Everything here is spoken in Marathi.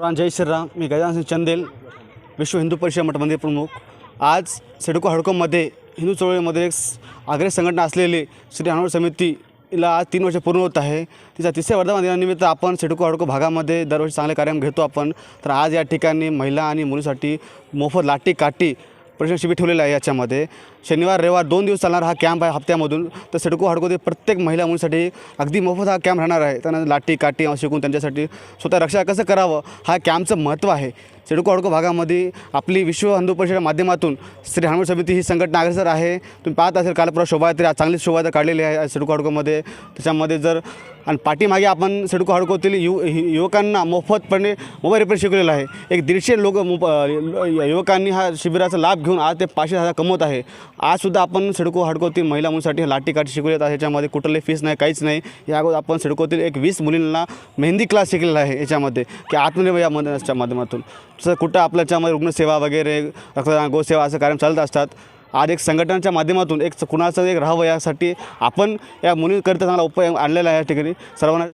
राम जय श्रीराम मी गजानसिंग चंदेल विश्व हिंदू परिषद मठमध्ये प्रमुख. आज सिडको हडकोमध्ये हिंदू चळवळीमध्ये एक स- संघटना असलेली श्री हनुमान समितीला आज तीन वर्ष पूर्ण होत आहे. तिच्या तिसऱ्या वर्धमान दिनानिमित्त आपण सिडको हडको भागामध्ये दरवर्षी चांगले कार्यक्रम घेतो आपण. तर आज या ठिकाणी महिला आणि मुलीसाठी मोफत लाटी काठी प्रशिक्षण शिबिर ठेवलेलं आहे याच्यामध्ये. शनिवार रविवार दोन दिवस चालणार हा कॅम्प आहे हप्त्यामधून. तर सिडको ते प्रत्येक महिला मुलीसाठी अगदी मोफत हा कॅम्प राहणार आहे. त्यांना लाठी काठी शिकून त्यांच्यासाठी स्वतः रक्षा कसं करावं? हा कॅम्पचं महत्त्व आहे. सिडकोअडको भागामध्ये आपली विश्व हिंदू परिषदेच्या माध्यमातून श्री हनुमान समिती ही संघटना अग्रेसर आहे. तुम्ही पाहत असेल काल परवा शोभायात्रा आज चांगली शोभायात्रा काढलेली आहे आज सिडको हडकोमध्ये त्याच्यामध्ये जर आणि पाठीमागे आपण सिडको हडकोतील यु युवकांना मोफतपणे मोबाईल रिपेअर शिकवलेला आहे. एक दीडशे लोक युवकांनी हा शिबिराचा लाभ घेऊन आज ते पाचशे हजार कमवत आहे. आजसुद्धा आपण सिडको हडकोतील महिला मुलींसाठी लाठी काठी शिकवलेत आहे याच्यामध्ये कुठले फीस नाही काहीच नाही. या अगोदर आपण सिडकोतील एक वीस मुलींना मेहंदी क्लास शिकलेला आहे याच्यामध्ये की आत्मनिर्भर या मदच्या माध्यमातून. तसं कुठं आपल्याच्यामध्ये रुग्णसेवा वगैरे रक्तदान गोसेवा असं कार्यक्रम चालत असतात. आज एक संघटनाच्या माध्यमातून एक कुणाचं एक राहावं यासाठी आपण या मुलींकरिता चांगला उपाय आणलेला आहे या ठिकाणी. सर्वांना